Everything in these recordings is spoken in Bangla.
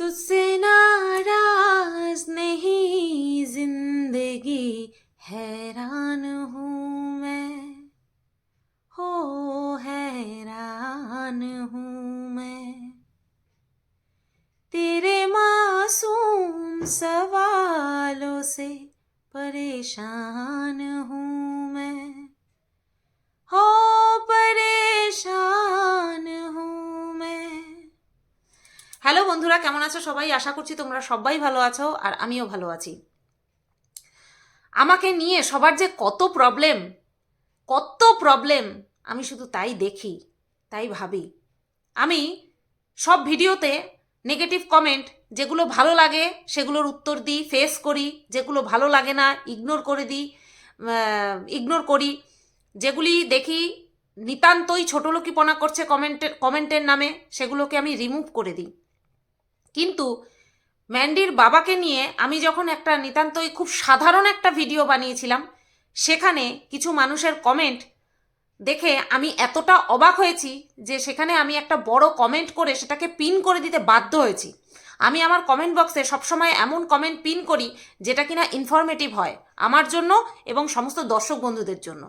तुझसे नाराज़ नहीं ज़िंदगी, हैरान हूँ मैं। हो, हैरान हूँ मैं। तेरे मासूम सवालों से परेशान हूँ বন্ধুরা, কেমন আছো সবাই? আশা করছি তোমরা সবাই ভালো আছো আর আমিও ভালো আছি। আমাকে নিয়ে সবার যে কত প্রবলেম কত প্রবলেম আমি শুধু তাই দেখি, তাই ভাবি। আমি সব ভিডিওতে নেগেটিভ কমেন্ট যেগুলো ভালো লাগে, সেগুলোর উত্তর দিই ফেস করি, যেগুলো ভালো লাগে না ইগনোর করে দিই ইগনোর করি। যেগুলি দেখি নিতান্তই ছোটলোকিপনা করছে কমেন্টের কমেন্টের নামে, সেগুলোকে আমি রিমুভ করে দিই। কিন্তু ম্যান্ডির বাবাকে নিয়ে আমি যখন একটা নিতান্তই খুব সাধারণ একটা ভিডিও বানিয়েছিলাম, সেখানে কিছু মানুষের কমেন্ট দেখে আমি এতটা অবাক হয়েছি যে সেখানে আমি একটা বড় কমেন্ট করে সেটাকে পিন করে দিতে বাধ্য হয়েছি। আমি আমার কমেন্ট বক্সে সবসময় এমন কমেন্ট পিন করি যেটা কিনা ইনফরমেটিভ হয় আমার জন্য এবং সমস্ত দর্শক বন্ধুদের জন্য।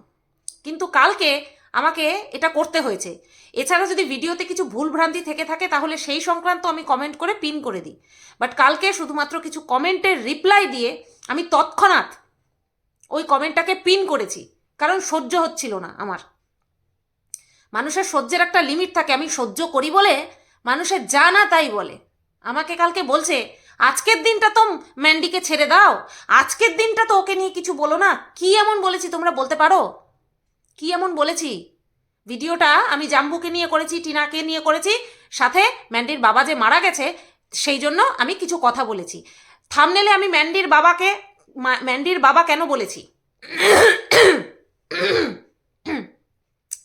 কিন্তু কালকে আমাকে এটা করতে হয়েছে। এছাড়া যদি ভিডিওতে কিছু ভুলভ্রান্তি থেকে থাকে, তাহলে সেই সংক্রান্ত আমি কমেন্ট করে পিন করে দিই। বাট কালকে শুধুমাত্র কিছু কমেন্টের রিপ্লাই দিয়ে আমি তৎক্ষণাৎ ওই কমেন্টটাকে পিন করেছি। কারণ সহ্য হচ্ছিল না আমার। মানুষের সহ্যের একটা লিমিট থাকে, আমি সহ্য করি বলে, মানুষের যা না তাই বলে। আমাকে কালকে বলছে, আজকের দিনটা তো ম্যান্ডিকে ছেড়ে দাও। আজকের দিনটা তো ওকে নিয়ে কিছু বলো না। কি এমন বলেছি তোমরা বলতে পারো? কি এমন বলেছি? ভিডিওটা আমি জাম্বুকে নিয়ে করেছি, টিনাকে নিয়ে করেছি, সাথে ম্যান্ডির বাবা যে মারা গেছে, সেই জন্য আমি কিছু কথা বলেছি। থামনেলে আমি ম্যান্ডির বাবাকে ম্যান্ডির বাবা কেন বলেছি?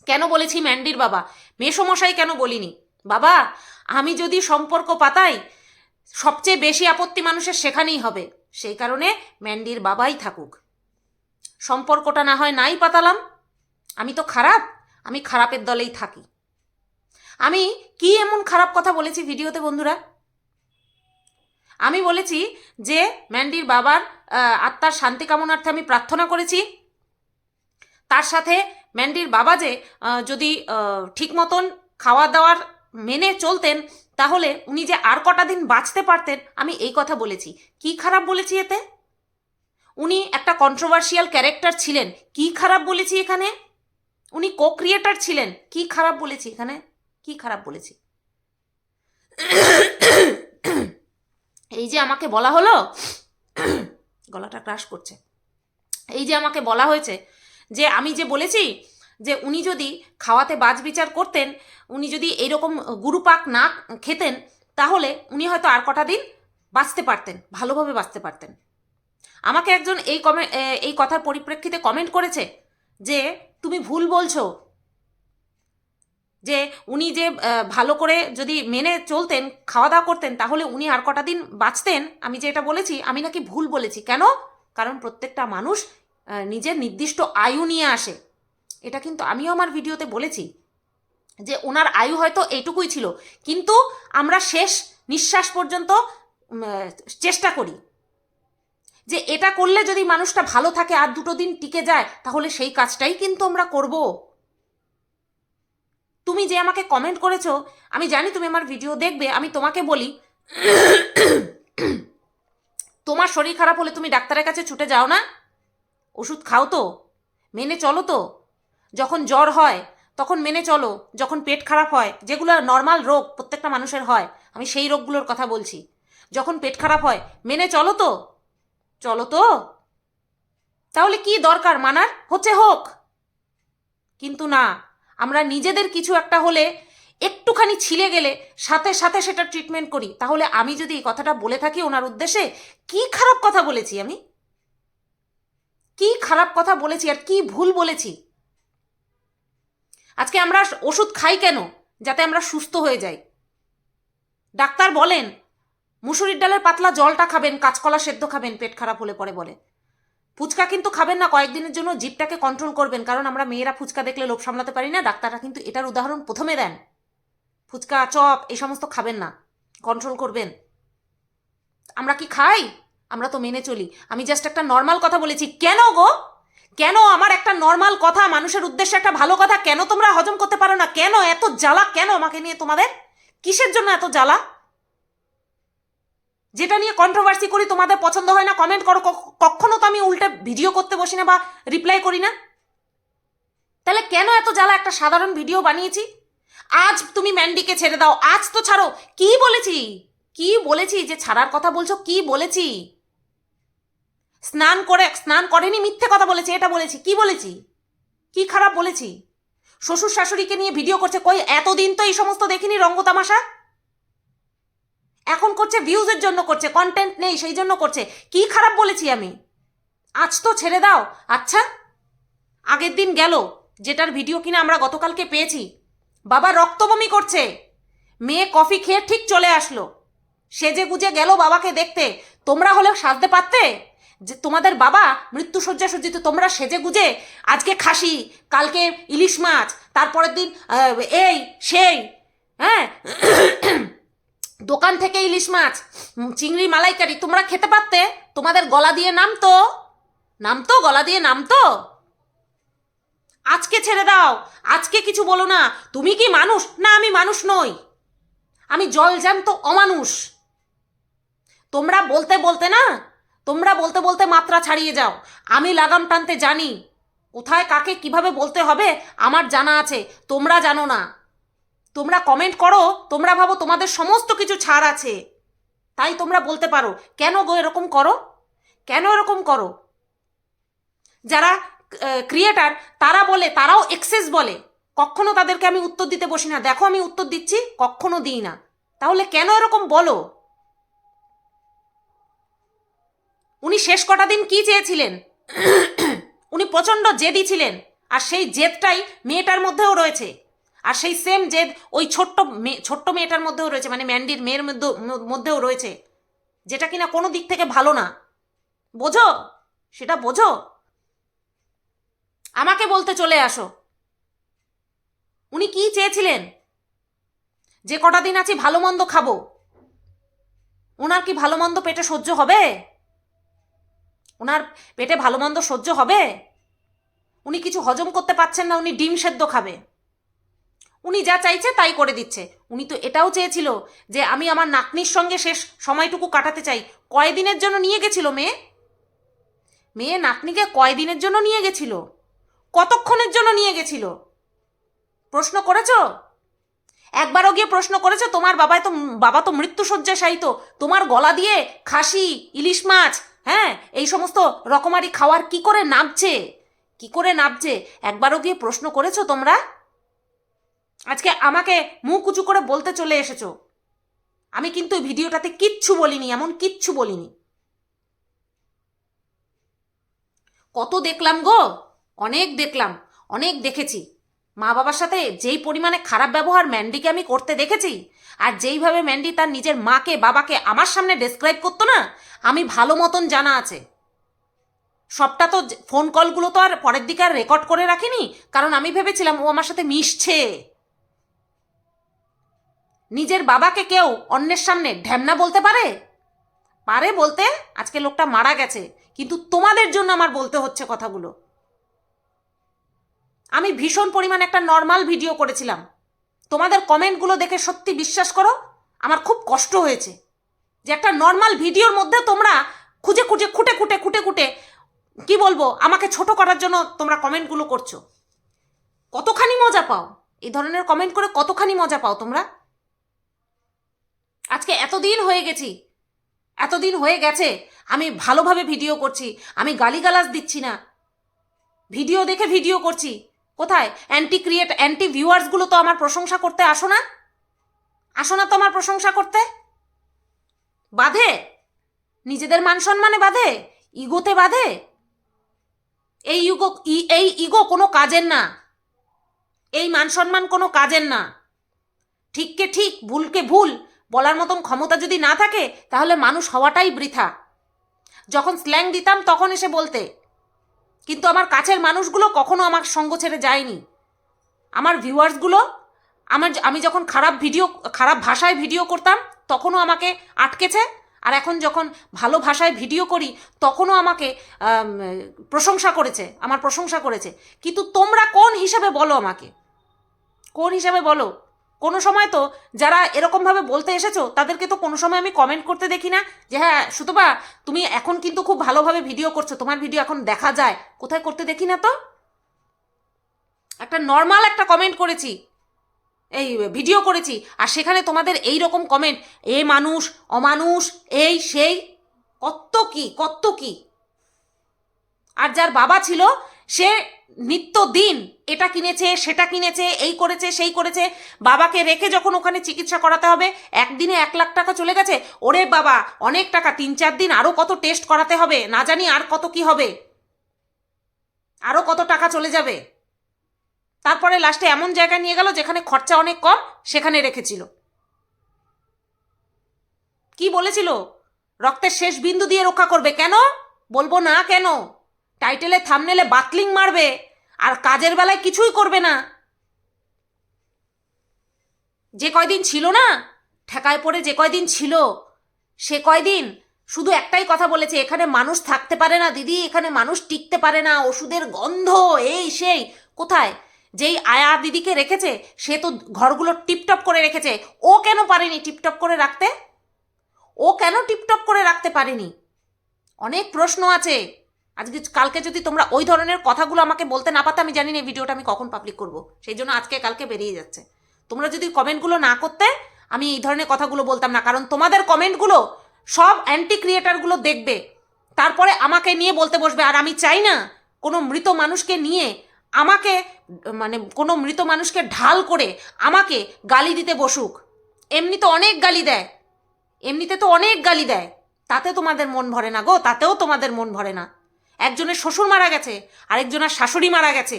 কেন বলেছি ম্যান্ডির বাবা? মেসমশাই কেন বলিনি? বাবা, আমি যদি সম্পর্ক পাতাই, সবচেয়ে বেশি আপত্তি মানুষের সেখানেই হবে। সেই কারণে ম্যান্ডির বাবাই থাকুক। সম্পর্কটা না হয় নাই পাতালাম। আমি তো খারাপ, আমি খারাপের দলেই থাকি। আমি কি এমন খারাপ কথা বলেছি ভিডিওতে বন্ধুরা? আমি বলেছি যে ম্যান্ডির বাবার আত্মার শান্তি কামনার্থে আমি প্রার্থনা করেছি। তার সাথে ম্যান্ডির বাবা যে যদি ঠিক মতন খাওয়া দাওয়ার মেনে চলতেন, তাহলে উনি যে আর কটা দিন বাঁচতে পারতেন, আমি এই কথা বলেছি। কি খারাপ বলেছি এতে? উনি একটা কন্ট্রোভার্সিয়াল ক্যারেক্টার ছিলেন। কি খারাপ বলেছি এখানে? উনি কো ক্রিয়েটার ছিলেন। কি খারাপ বলেছি এখানে? কি খারাপ বলেছি? এই যে আমাকে বলা হলো, গলাটা ক্রাশ করছে। এই যে আমাকে বলা হয়েছে যে আমি যে বলেছি যে উনি যদি খাওয়াতে বাজ বিচার করতেন, উনি যদি এইরকম গুরুপাক না খেতেন, তাহলে উনি হয়তো আর কটা দিন বাঁচতে পারতেন, ভালোভাবে বাঁচতে পারতেন। আমাকে একজন এই কমে এই কথার পরিপ্রেক্ষিতে কমেন্ট করেছে যে তুমি ভুল বলছো। যে উনি যে ভালো করে যদি মেনে চলতেন খাওয়া দাওয়া করতেন, তাহলে উনি আর কটা দিন বাঁচতেন, আমি যে এটা বলেছি, আমি নাকি ভুল বলেছি। কেন? কারণ প্রত্যেকটা মানুষ নিজের নির্দিষ্ট আয়ু নিয়ে আসে। এটা কিন্তু আমিও আমার ভিডিওতে বলেছি যে, ওনার আয়ু হয়তো এইটুকুই ছিল। কিন্তু আমরা শেষ নিঃশ্বাস পর্যন্ত চেষ্টা করি। যে এটা করলে যদি মানুষটা ভালো থাকে আর দুটো দিন টিকে যায়, তাহলে সেই কাজটাই কিন্তু আমরা করব। তুমি যে আমাকে কমেন্ট করেছ, আমি জানি তুমি আমার ভিডিও দেখবে, আমি তোমাকে বলি, তোমার শরীর খারাপ হলে তুমি ডাক্তারের কাছে ছুটে যাও না? ওষুধ খাও তো, মেনে চলো তো। যখন জ্বর হয়, তখন মেনে চলো, যখন পেট খারাপ হয়, যেগুলো নর্মাল রোগ প্রত্যেকটা মানুষের হয়, আমি সেই রোগগুলোর কথা বলছি। যখন পেট খারাপ হয়, মেনে চলো তো। চলো তো। তাহলে কি দরকার, মানার? হচ্ছে হোক। কিন্তু না, আমরা নিজেদের কিছু একটা হলে একটুখানি ছিলে গেলে সাথে সাথে সেটা ট্রিটমেন্ট করি। তাহলে আমি যদি এই কথাটা বলে থাকি ওনার উদ্দেশ্যে, কি খারাপ কথা বলেছি আমি? কি খারাপ কথা বলেছি আর কি ভুল বলেছি? আজকে আমরা ওষুধ খাই কেন? যাতে আমরা সুস্থ হয়ে যাই। ডাক্তার বলেন মুসুরির ডালের পাতলা জলটা খাবেন, কাঁচকলা সেদ্ধ খাবেন, পেট খারাপ হলে পরে বলে। ফুচকা কিন্তু খাবেন না, কয়েকদিনের জন্য জিপটাকে কন্ট্রোল করবেন, কারণ আমরা মেয়েরা ফুচকা দেখলে লোভ সামলাতে পারি না, ডাক্তাররা কিন্তু এটার উদাহরণ প্রথমে দেন। ফুচকা, চপ, এই সমস্ত খাবেন না কন্ট্রোল করবেন। আমরা কি খাই? আমরা তো মেনে চলি। আমি জাস্ট একটা নর্মাল কথা বলেছি। কেন গো? কেন আমার একটা নর্মাল কথা, মানুষের উদ্দেশ্যে একটা ভালো কথা, কেন তোমরা হজম করতে পারো না? কেন এত জ্বালা? কেন আমাকে নিয়ে তোমাদের? কিসের জন্য এত জ্বালা? যেটা নিয়ে কন্ট্রোভার্সি করি, তোমাদের পছন্দ হয় না কমেন্ট করো। কখনো তো আমি উল্টে ভিডিও করতে বসি না বা রিপ্লাই করি না? তাহলে কেন এত জ্বালা? একটা সাধারণ ভিডিও বানিয়েছি। আজ তুমি ম্যান্ডিকে ছেড়ে দাও। আজ তো ছাড়ো। কি বলেছি? কি বলেছি? যে ছাড়ার কথা বলছো, কি বলেছি? স্নান করে, স্নান করেনি, মিথ্যে কথা বলেছি, এটা বলেছি। কি বলেছি? কি খারাপ বলেছি? শ্বশুর শাশুড়িকে নিয়ে ভিডিও করছে। কই, এতদিন তো এই সমস্ত দেখিনি রঙ্গ তামাশা এখন করছে ভিউজের জন্য করছে কন্টেন্ট নেই, সেই জন্য করছে। কি খারাপ বলেছি আমি? আজ তো ছেড়ে দাও। আচ্ছা আগের দিন গেল, যেটার ভিডিও কিনা আমরা গতকালকে পেয়েছি। বাবা রক্তবমি করছে। মেয়ে কফি খেয়ে ঠিক চলে আসলো। সেজে গুজে গেল বাবাকে দেখতে। তোমরা হলেও সাজতে পারতে? যে তোমাদের বাবা মৃত্যুসজ্জা সজ্জিত তোমরা সেজে গুজে, আজকে খাসি, কালকে ইলিশ মাছ, তারপরের দিন এই, সেই হ্যাঁ? দোকান থেকে ইলিশ মাছ চিংড়ি মালাইকারি, তোমরা খেতে পারতে। তোমাদের গলা দিয়ে নামতো। নামতো? গলা দিয়ে নামতো? আজকে ছেড়ে দাও। আজকে কিছু বলো না। তুমি কি মানুষ? না, আমি মানুষ নই। আমি জল জ্যান্ত অমানুষ। তোমরা বলতে বলতে না? তোমরা বলতে বলতে মাত্রা ছাড়িয়ে যাও। আমি লাগাম টানতে জানি। কোথায় কাকে কীভাবে বলতে হবে, আমার জানা আছে। তোমরা জানো না। তোমরা কমেন্ট করো, তোমরা ভাবো তোমাদের সমস্ত কিছু ছাড় আছে। তাই তোমরা বলতে পারো, কেন গো এরকম করো? কেন এরকম করো? যারা ক্রিয়েটার তারা বলে, তারাও এক্সেস বলে। কখনো তাদেরকে আমি উত্তর দিতে বসি না। দেখো আমি উত্তর দিচ্ছি, কখনো দিই না। তাহলে কেন এরকম বলো? উনি শেষ কটা দিন কি চেয়েছিলেন? উনি প্রচণ্ড জেদি ছিলেন। আর সেই জেদটাই মেয়েটার মধ্যেও রয়েছে। আর সেই সেম জেদ ওই ছোট্ট মেয়ে ছোট্ট মেয়েটার মধ্যেও রয়েছে মানে ম্যান্ডির মেয়ের মধ্যে মধ্যেও রয়েছে, যেটা কিনা কোনো দিক থেকে ভালো না। বোঝো? সেটা বোঝো? আমাকে বলতে চলে আসো। উনি কি চেয়েছিলেন? যে কটা দিন আছি ভালো মন্দ খাব। ওনার কি ভালো মন্দ পেটে সহ্য হবে? ওনার পেটে ভালো মন্দ সহ্য হবে? উনি কিছু হজম করতে পারছেন না, উনি ডিম সেদ্ধ খাবে। উনি যা চাইছে তাই করে দিচ্ছে। উনি তো এটাও চেয়েছিল যে আমি আমার নাতনির সঙ্গে শেষ সময়টুকু কাটাতে চাই। কয়দিনের জন্য নিয়ে গেছিল মেয়ে? মেয়ে নাতনিকে কয়দিনের জন্য নিয়ে গেছিল? কতক্ষণের জন্য নিয়ে গেছিল? প্রশ্ন করেছ? একবারও গিয়ে প্রশ্ন করেছ, তোমার বাবায় তো, বাবা তো মৃত্যুসজ্জাশায়ী তো তোমার গলা দিয়ে খাসি, ইলিশ মাছ হ্যাঁ এই সমস্ত রকমারি খাওয়ার কি করে নাবছে? কি করে নাবছে? একবারও গিয়ে প্রশ্ন করেছ তোমরা? আজকে আমাকে মুখ উঁচু করে বলতে চলে এসেছ। আমি কিন্তু ভিডিওটাতে কিচ্ছু বলিনি, এমন কিচ্ছু বলিনি। কত দেখলাম গো? অনেক দেখলাম, অনেক দেখেছি। মা বাবার সাথে যেই পরিমাণে খারাপ ব্যবহার ম্যান্ডিকে আমি করতে দেখেছি, আর যেইভাবে ম্যান্ডি তার নিজের মাকে, বাবাকে আমার সামনে ডেসক্রাইব করতো না, আমি ভালো মতন জানা আছে। সবটা তো ফোন কলগুলো তো আর পরের দিকে আর রেকর্ড করে রাখিনি, কারণ আমি ভেবেছিলাম ও আমার সাথে মিশছে। নিজের বাবাকে কেউ অন্যের সামনে ঢ্যামনা বলতে পারে? পারে বলতে? আজকে লোকটা মারা গেছে, কিন্তু তোমাদের জন্য আমার বলতে হচ্ছে কথাগুলো। আমি ভীষণ পরিমাণে একটা নর্মাল ভিডিও করেছিলাম। তোমাদের কমেন্টগুলো দেখে সত্যি বিশ্বাস করো, আমার খুব কষ্ট হয়েছে। যে একটা নর্মাল ভিডিওর মধ্যে তোমরা খুঁজে খুঁজে খুঁটে খুঁটে খুঁটে খুঁটে, কি বলব, আমাকে ছোট করার জন্য তোমরা কমেন্টগুলো করছ। কতখানি মজা পাও? এই ধরনের কমেন্ট করে কতখানি মজা পাও তোমরা? আজকে এতদিন হয়ে গেছি। এতদিন হয়ে গেছে। আমি ভালোভাবে ভিডিও করছি। আমি গালিগালাজ দিচ্ছি না। ভিডিও দেখে ভিডিও করছি। কোথায়? অ্যান্টি ক্রিয়েট অ্যান্টি ভিউয়ার্সগুলো তো আমার প্রশংসা করতে আসো না? আসো না তো আমার প্রশংসা করতে? বাধে? নিজেদের মান সম্মানে বাধে? ইগোতে বাধে? এই ইগো এই ইগো কোনো কাজের না। এই মান সম্মান কোনো কাজের না। ঠিককে ঠিক, ভুলকে ভুল। বলার মতন ক্ষমতা যদি না থাকে, তাহলে মানুষ হওয়াটাই বৃথা। যখন স্ল্যাং দিতাম, তখন এসে বলতে, কিন্তু আমার কাছের মানুষগুলো কখনো আমার সঙ্গ ছেড়ে যায়নি। আমার ভিউয়ার্সগুলো আমার আমি যখন খারাপ ভিডিও খারাপ ভাষায় ভিডিও করতাম, তখনও আমাকে আটকেছে। আর এখন যখন ভালো ভাষায় ভিডিও করি, তখনও আমাকে প্রশংসা করেছে, আমার প্রশংসা করেছে। কিন্তু তোমরা কোন হিসাবে বলো আমাকে? কোন হিসাবে বলো? কোনো সময় তো যারা এরকমভাবে বলতে এসেছ, তাদেরকে তো কোনো সময় আমি কমেন্ট করতে দেখি না যে হ্যাঁ সুতপা, তুমি এখন কিন্তু খুব ভালোভাবে ভিডিও করছ, তোমার ভিডিও এখন দেখা যায়। কোথায় করতে দেখি না তো? একটা নর্মাল একটা কমেন্ট করেছি। এই ভিডিও করেছি, আর সেখানে তোমাদের এই রকম কমেন্ট এ মানুষ, অমানুষ, এই, সেই, কত কি কত কি। আর যার বাবা ছিল সে নিত্য দিন এটা কিনেছে, সেটা কিনেছে, এই করেছে, সেই করেছে। বাবাকে রেখে যখন ওখানে চিকিৎসা করাতে হবে, একদিনে এক লাখ টাকা চলে গেছে। ওরে বাবা, অনেক টাকা, তিন চার দিন আরও কত টেস্ট করাতে হবে? না জানি আর কত কি হবে। আরও কত টাকা চলে যাবে। তারপরে লাস্টে এমন জায়গায় নিয়ে গেল যেখানে খরচা অনেক কম, সেখানে রেখেছিল। কি বলেছিল? রক্তের শেষ বিন্দু দিয়ে রক্ষা করবে। কেন? বলব না কেন? টাইটেলে থামনেলে বাতলিং মারবে, আর কাজের বেলায় কিছুই করবে না। যে কয়দিন ছিল না, ঠেকায় পড়ে যে কয়দিন ছিল, সে কয়দিন শুধু একটাই কথা বলেছে, এখানে মানুষ থাকতে পারে না, দিদি, এখানে মানুষ টিকতে পারে না, ওষুধের গন্ধ, এই সেই, কোথায়? যেই আয়া দিদিকে রেখেছে, সে তো ঘরগুলো টিপটপ করে রেখেছে, ও কেন পারেনি টিপটপ করে রাখতে? ও কেন টিপটপ করে রাখতে পারেনি? অনেক প্রশ্ন আছে। আজকে কালকে যদি তোমরা ওই ধরনের কথাগুলো আমাকে বলতে না পারতে, আমি জানি না এই ভিডিওটা আমি কখন পাবলিক করব। সেই জন্য আজকে কালকে বেরিয়ে যাচ্ছে। তোমরা যদি কমেন্টগুলো না করতে, আমি এই ধরনের কথাগুলো বলতাম না। কারণ তোমাদের কমেন্টগুলো সব অ্যান্টি ক্রিয়েটারগুলো দেখবে। তারপরে আমাকে নিয়ে বলতে বসবে, আর আমি চাই না কোনো মৃত মানুষকে নিয়ে আমাকে মানে কোনো মৃত মানুষকে ঢাল করে আমাকে গালি দিতে বসুক। এমনি তো অনেক গালি দেয়। এমনিতে তো অনেক গালি দেয়। তাতে তোমাদের মন ভরে না গো, তাতেও তোমাদের মন ভরে না। একজনের শ্বশুর মারা গেছে, আরেকজনের শাশুড়ি মারা গেছে।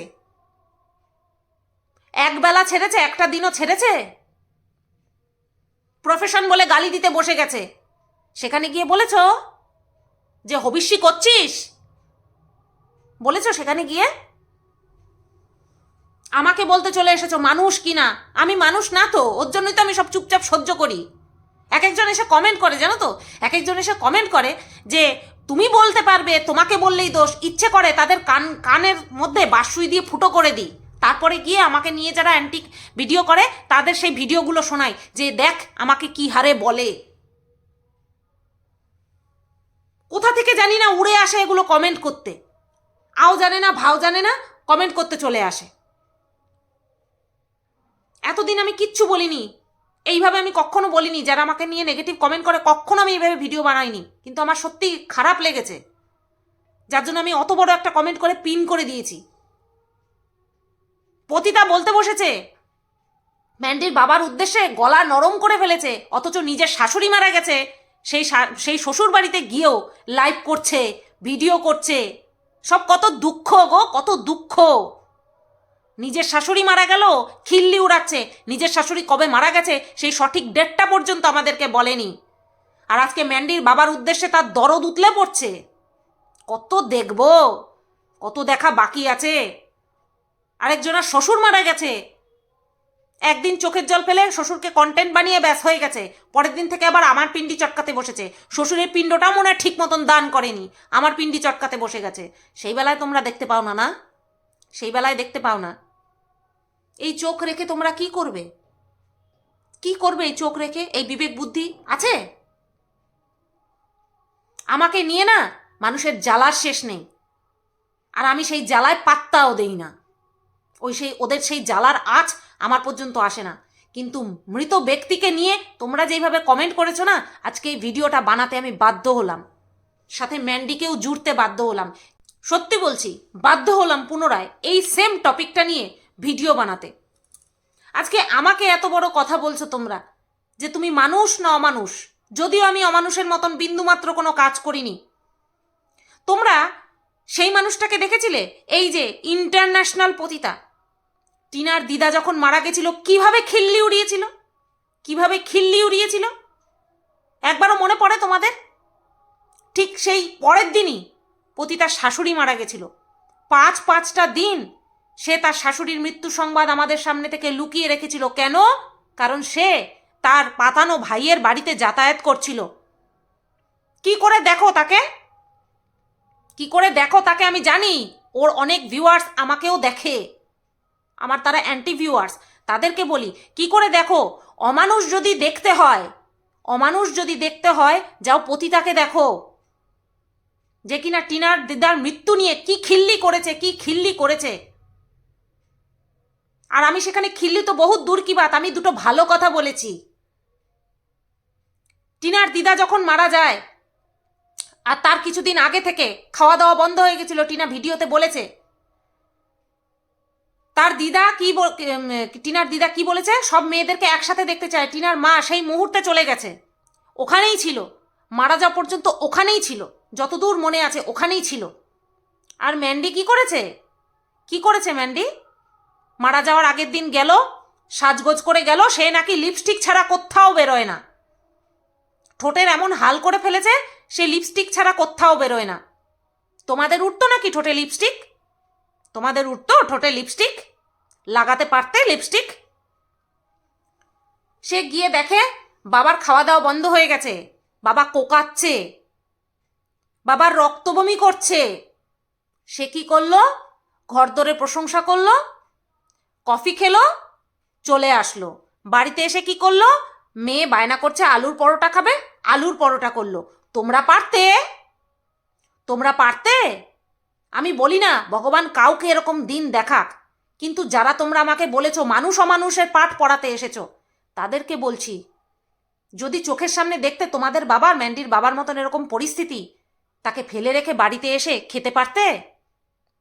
একবেলা ছেড়েছে, একটা দিনও ছেড়েছে? প্রফেশন বলে গালি দিতে বসে গেছে। সেখানে গিয়ে বলেছ যে হবিষ্যি করছিস? বলেছ সেখানে গিয়ে? আমাকে বলতে চলে এসেছ মানুষ কি না? আমি মানুষ না তো, ওর জন্যই তো আমি সব চুপচাপ সহ্য করি। এক একজন এসে কমেন্ট করে, জানো তো? এক একজন এসে কমেন্ট করে যে তুমি বলতে পারবে, তোমাকে বললেই দোষ। ইচ্ছে করে তাদের কান, কানের মধ্যে বাসুই দিয়ে ফুটো করে দিই। তারপরে গিয়ে আমাকে নিয়ে যারা অ্যান্টিক ভিডিও করে, তাদের সেই ভিডিওগুলো শোনাই যে, দেখ, আমাকে কি হারে বলে। কোথা থেকে জানি না, উড়ে আসে এগুলো কমেন্ট করতে। আও জানে না, ভাও জানে না কমেন্ট করতে চলে আসে। এতদিন আমি কিচ্ছু বলিনি। এইভাবে আমি কখনো বলিনি, যারা আমাকে নিয়ে নেগেটিভ কমেন্ট করে, কখনো আমি এইভাবে ভিডিও বানাইনি। কিন্তু আমার সত্যি খারাপ লেগেছে। যার জন্য আমি অত বড় একটা কমেন্ট করে পিন করে দিয়েছি। পতিতা বলতে বসেছে ম্যান্ডির বাবার উদ্দেশ্যে গলা নরম করে ফেলেছে, অথচ নিজের শাশুড়ি মারা গেছে, সেই সেই শ্বশুর বাড়িতে গিয়েও লাইভ করছে ভিডিও করছে। সব কত দুঃখ গো, কত দুঃখ। নিজের শাশুড়ি মারা গেল, খিল্লি উড়াচ্ছে। নিজের শাশুড়ি কবে মারা গেছে, সেই সঠিক ডেটটা পর্যন্ত আমাদেরকে বলেনি। আর আজকে ম্যান্ডির বাবার উদ্দেশ্যে তার দরদ উতলে পড়ছে। কত দেখব, কত দেখা বাকি আছে। আরেকজনের শ্বশুর মারা গেছে। একদিন চোখের জল ফেলে শ্বশুরকে কন্টেন্ট বানিয়ে ব্যাস হয়ে গেছে। পরের দিন থেকে আবার আমার পিন্ডি চটকাতে বসেছে। শ্বশুরের পিণ্ডটা মনে ঠিক মতন দান করেনি। আমার পিন্ডি চটকাতে বসে গেছে। সেই বেলায় তোমরা দেখতে পাও না না? সেই বেলায় দেখতে পাও না। এই চোখ রেখে তোমরা কি করবে? কি করবে এই চোখ রেখে? এই বিবেক বুদ্ধি আছে? আমাকে নিয়ে না মানুষের জ্বালার শেষ নেই। আর আমি সেই জ্বালায় পাত্তাও দেই না। ওই সেই, ওদের সেই জ্বালার আঁচ আমার পর্যন্ত আসে না। কিন্তু মৃত ব্যক্তিকে নিয়ে তোমরা যেইভাবে কমেন্ট করেছ না, আজকে এই ভিডিওটা বানাতে আমি বাধ্য হলাম। সাথে ম্যান্ডিকেও জুড়তে বাধ্য হলাম। সত্যি বলছি, বাধ্য হলাম পুনরায় এই সেম টপিকটা নিয়ে ভিডিও বানাতে। আজকে আমাকে এত বড় কথা বলছো তোমরা যে তুমি মানুষ না অমানুষ। যদিও আমি অমানুষের মতন বিন্দুমাত্র কোনো কাজ করিনি। তোমরা সেই মানুষটাকে দেখেছিলে? এই যে ইন্টারন্যাশনাল পতিতা। টিনার দিদা যখন মারা গেছিল, কীভাবে খিল্লি উড়িয়েছিল? কীভাবে খিল্লি উড়িয়েছিল? একবারও মনে পড়ে তোমাদের? ঠিক সেই পরের দিনই পতিতার শাশুড়ি মারা গেছিল। পাঁচ পাঁচটা দিন সে তার শাশুড়ির মৃত্যু সংবাদ আমাদের সামনে থেকে লুকিয়ে রেখেছিল। কেন? কারণ সে তার পাতানো ভাইয়ের বাড়িতে যাতায়াত করছিল। কি করে দেখো তাকে? কি করে দেখো তাকে আমি জানি। ওর অনেক ভিউয়ার্স আমাকেও দেখে। আমার তারা অ্যান্টি ভিউয়ার্স তাদেরকে বলি, কি করে দেখো? অমানুষ যদি দেখতে হয়, অমানুষ যদি দেখতে হয়, যাও পতিতাকে দেখো। যে কিনা টিনার দিদার মৃত্যু নিয়ে কি খিল্লি করেছে, কি খিল্লি করেছে। আর আমি সেখানে খিল্লি তো বহুত দূর কি বাত, আমি দুটো ভালো কথা বলেছি। টিনার দিদা যখন মারা যায়, আর তার কিছুদিন আগে থেকে খাওয়া দাওয়া বন্ধ হয়ে গেছিল, টিনা ভিডিওতে বলেছে। তার দিদা কি টিনার দিদা কি বলেছে? সব মেয়েদেরকে একসাথে দেখতে চায়। টিনার মা সেই মুহূর্তে চলে গেছে। ওখানেই ছিল। মারা যাওয়া পর্যন্ত ওখানেই ছিল। যতদূর মনে আছে ওখানেই ছিল। আর ম্যান্ডি কি করেছে? কি করেছে ম্যান্ডি? মারা যাওয়ার আগের দিন গেল, সাজগোজ করে গেল, সে নাকি লিপস্টিক ছাড়া কোথাও বেরোয় না। ঠোঁটের এমন হাল করে ফেলেছে, সে লিপস্টিক ছাড়া কোথাও বেরোয় না। তোমাদের উঠতো নাকি ঠোঁটে লিপস্টিক তোমাদের উঠতো ঠোঁটে লিপস্টিক লাগাতে পারতে লিপস্টিক সে গিয়ে দেখে, বাবার খাওয়া দাওয়া বন্ধ হয়ে গেছে, বাবা কোকাচ্ছে, বাবার রক্তবমি করছে। সে কি করল? ঘর দরে প্রশংসা করল কফি খেলো, চলে আসলো। বাড়িতে এসে কি করল? মেয়ে বায়না করছে, আলুর পরোটা খাবে, আলুর পরোটা করল। তোমরা পারতে? তোমরা পারতে? আমি বলি না, ভগবান কাউকে এরকম দিন দেখাক। কিন্তু যারা তোমরা আমাকে বলেছ, মানুষ অমানুষের পাঠ পড়াতে এসেছ, তাদেরকে বলছি, যদি চোখের সামনে দেখতে তোমাদের বাবার, ম্যান্ডির বাবার মতন এরকম পরিস্থিতি, তাকে ফেলে রেখে বাড়িতে এসে খেতে পারতে?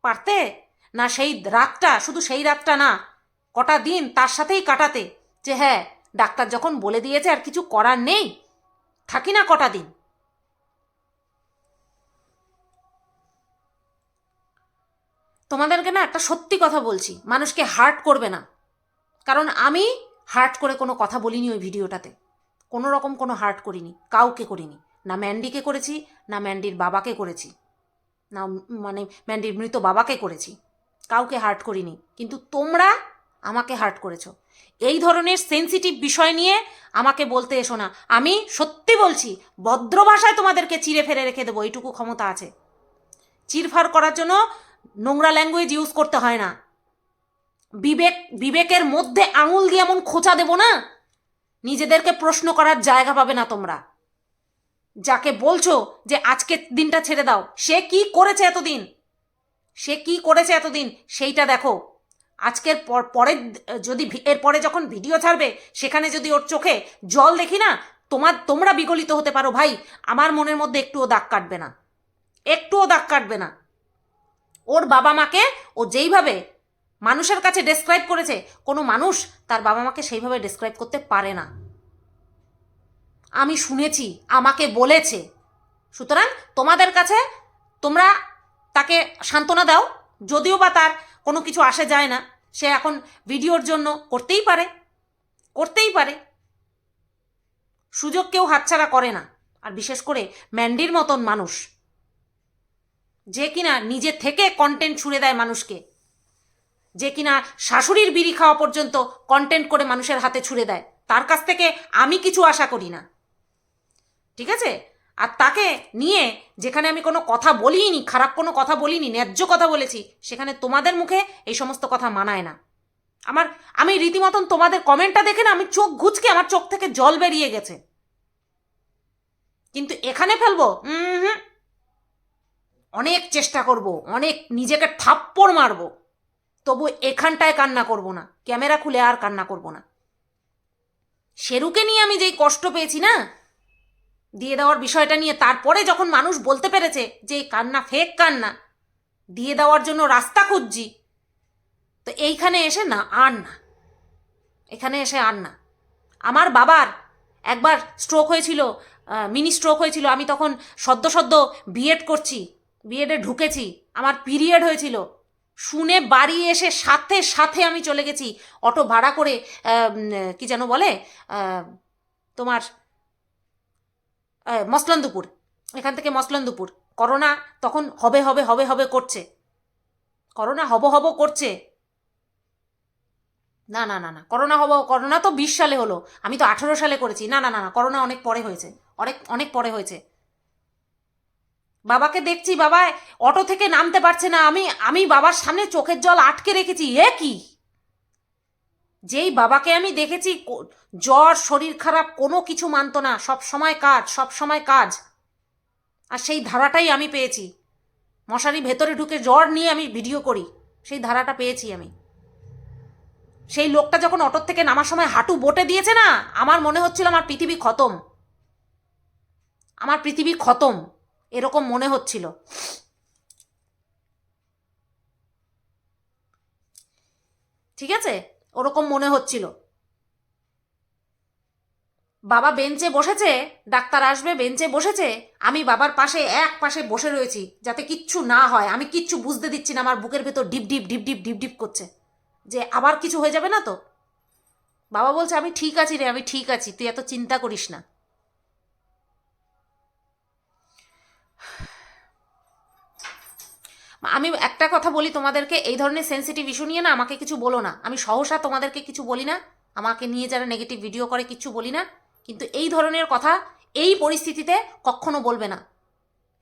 পারতে? না, সেই রাতটা, শুধু সেই রাতটা না কটা দিন তার সাথেই কাটাতে, যে হ্যাঁ ডাক্তার যখন বলে দিয়েছে আর কিছু করার নেই, থাকি না কটা দিন। তোমাদেরকে না একটা সত্যি কথা বলছি, মানুষকে হার্ট করবে না। কারণ আমি হার্ট করে কোনো কথা বলিনি ওই ভিডিওটাতে। কোনো রকম কোনো হার্ট করিনি, কাউকে করিনি। না ম্যান্ডিকে করেছি, না ম্যান্ডির বাবাকে করেছি। না মানে ম্যান্ডির মৃত বাবাকে করেছি। কাউকে হার্ট করিনি। কিন্তু তোমরা আমাকে হার্ট করেছ। এই ধরনের সেন্সিটিভ বিষয় নিয়ে আমাকে বলতে এসো না। আমি সত্যি বলছি, ভদ্র ভাষায় তোমাদেরকে চিড়ে ফেলে রেখে দেবো, এইটুকু ক্ষমতা আছে। চিরফার করার জন্য নোংরা ল্যাঙ্গুয়েজ ইউজ করতে হয় না। বিবেক, বিবেকের মধ্যে আঙুল দিয়ে এমন খোঁচা দেব না, নিজেদেরকে প্রশ্ন করার জায়গা পাবে না তোমরা। যাকে বলছো যে আজকের দিনটা ছেড়ে দাও, সে কি করেছে এতদিন? সে কি করেছে এতদিন? সেইটা দেখো। আজকের পর পরের যদি এরপরে যখন ভিডিও ছাড়বে, সেখানে যদি ওর চোখে জল দেখি না, তোমার, তোমরা বিগলিত হতে পারো ভাই। আমার মনের মধ্যে একটুও দাগ কাটবে না। একটুও দাগ কাটবে না। ওর বাবা মাকে ও যেইভাবে মানুষের কাছে ডেসক্রাইব করেছে, কোনো মানুষ তার বাবা মাকে সেইভাবে ডেসক্রাইব করতে পারে না। আমি শুনেছি, আমাকে বলেছে। সুতরাং তোমাদের কাছে তোমরা তাকে সান্ত্বনা দাও, যদিও বা তার কোনো কিছু আসে যায় না। সে এখন ভিডিওর জন্য করতেই পারে করতেই পারে। সুযোগ কেউ হাতছাড়া করে না, আর বিশেষ করে ম্যান্ডির মতন মানুষ। যে কিনা নিজে থেকে কন্টেন্ট ছুড়ে দেয় মানুষকে। যে কিনা শাশুড়ির বিড়ি খাওয়া পর্যন্ত কন্টেন্ট করে মানুষের হাতে ছুড়ে দেয়। তার কাছ থেকে আমি কিছু আশা করি না। ঠিক আছে? আর তাকে নিয়ে যেখানে আমি কোনো কথা বলিনি, খারাপ কোনো কথা বলিনি, ন্যায্য কথা বলেছি, সেখানে তোমাদের মুখে এই সমস্ত কথা মানায় না। আমার, আমি রীতিমতন তোমাদের কমেন্টটা দেখে না, আমি চোখ ঘুচকে আমার চোখ থেকে জল বেরিয়ে গেছে। কিন্তু এখানে ফেলব? হুম অনেক চেষ্টা করব, অনেক নিজেকে থাপ্পড় মারবো। তবু এখানটায় কান্না করব না, ক্যামেরা খুলে আর কান্না করব না। শেরুকে নিয়ে আমি যেই কষ্ট পেয়েছি না দিয়ে দেওয়ার বিষয়টা নিয়ে তারপরে যখন মানুষ বলতে পেরেছে যে কান্না ফেক কান্না, দিয়ে দেওয়ার জন্য রাস্তা খুঁজছি, তো এইখানে এসে না, আর না। এখানে এসে আর না। আমার বাবার একবার স্ট্রোক হয়েছিল মিনি স্ট্রোক হয়েছিল, আমি তখন সদ্য সদ্য বিএড করছি বিএডে ঢুকেছি, আমার পিরিয়ড হয়েছিল। শুনে বাড়ি এসে সাথে সাথে আমি চলে গেছি, অটো ভাড়া করে কি যেন বলে তোমার মসলন্দপুর। এখান থেকে মসলন্দপুর। করোনা তখন হবে হবে হবে হবে করছে। করোনা হব হব করছে। না না না না, করোনা হব, করোনা তো বিশ সালে হলো। আমি তো আঠেরো সালে করেছি। না না না না, করোনা অনেক পরে হয়েছে। অনেক অনেক পরে হয়েছে। বাবাকে দেখছি, বাবা, অটো থেকে নামতে পারছে না। আমি আমি বাবার সামনে চোখের জল আটকে রেখেছি। এ কি? যেই বাবাকে আমি দেখেছি জ্বর, শরীর খারাপ, কোনো কিছু মানতো না। সব সময় কাজ, সব সময় কাজ। আর সেই ধারাটাই আমি পেয়েছি। মশারি ভেতরে ঢুকে জ্বর নিয়ে আমি ভিডিও করি, সেই ধারাটা পেয়েছি আমি। সেই লোকটা যখন অটোর থেকে নামার সময় হাঁটু বটে দিয়েছে না, আমার মনে হচ্ছিল আমার পৃথিবী খতম। আমার পৃথিবী খতম, এরকম মনে হচ্ছিল। ঠিক আছে? ওরকম মনে হচ্ছিল। বাবা বেঞ্চে বসেছে, ডাক্তার আসবে, বেঞ্চে বসেছে, আমি বাবার পাশে, এক পাশে বসে রয়েছি, যাতে কিচ্ছু না হয়। আমি কিচ্ছু বুঝতে দিচ্ছি না, আমার বুকের ভেতর ডিপ ডিপ ডিপ ডিপ ডিপ ডিপ করছে। যে আবার কিছু হয়ে যাবে না তো? বাবা বলছে, আমি ঠিক আছি রে, আমি ঠিক আছি, তুই এত চিন্তা করিস না। আমি একটা কথা বলি, তোমাদেরকে এই ধরনের সেন্সিটিভ ইস্যু নিয়ে না আমাকে কিছু বলো না। আমি সহসা তোমাদেরকে কিছু বলি না, আমাকে নিয়ে যারা নেগেটিভ ভিডিও করে কিছু বলি না। কিন্তু এই ধরনের কথা এই পরিস্থিতিতে কখনো বলবে না।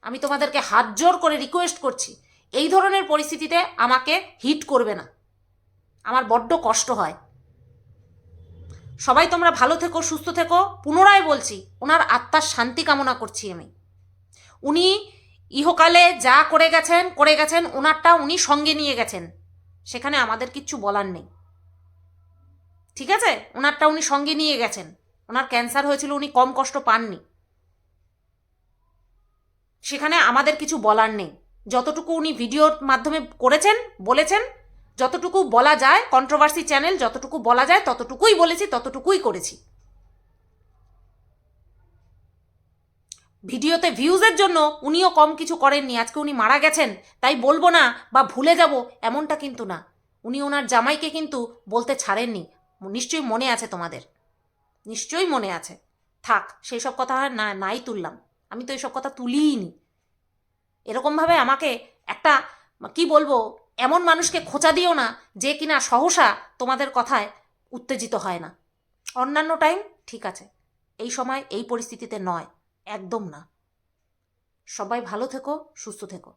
আমি তোমাদেরকে হাত জোর করে রিকোয়েস্ট করছি, এই ধরনের পরিস্থিতিতে আমাকে হিট করবে না। আমার বড্ড কষ্ট হয়। সবাই তোমরা ভালো থেকো, সুস্থ থেকো, পুনরায় বলছি, ওনার আত্মার শান্তি কামনা করছি আমি। উনি ইহকালে যা করে গেছেন করে গেছেন ওনারটা উনি সঙ্গে নিয়ে গেছেন। সেখানে আমাদের কিচ্ছু বলার নেই। ঠিক আছে? ওনারটা উনি সঙ্গে নিয়ে গেছেন। ওনার ক্যান্সার হয়েছিল, উনি কম কষ্ট পাননি। সেখানে আমাদের কিছু বলার নেই। যতটুকু উনি ভিডিওর মাধ্যমে করেছেন, বলেছেন, যতটুকু বলা যায় কন্ট্রোভার্সি চ্যানেল যতটুকু বলা যায়, ততটুকুই বলেছি, ততটুকুই করেছি। ভিডিওতে ভিউজের জন্য উনিও কম কিছু করেননি, আজকে উনি মারা গেছেন, তাই বলব না বা ভুলে যাব এমনটা কিন্তু না। উনি ওনার জামাইকে কিন্তু বলতে ছাড়েননি, নিশ্চয়ই মনে আছে তোমাদের। নিশ্চয়ই মনে আছে। থাক, সেই সব কথা না নাই তুললাম। আমি তো এইসব কথা তুলিই নি এরকমভাবে আমাকে একটা, কি বলব, এমন মানুষকে খোঁচা দিও না যে কিনা সহসা তোমাদের কথায় উত্তেজিত হয় না। অন্যান্য টাইম ঠিক আছে। এই সময় এই পরিস্থিতিতে নয়। একদম না। সবাই ভালো থেকো সুস্থ থেকো।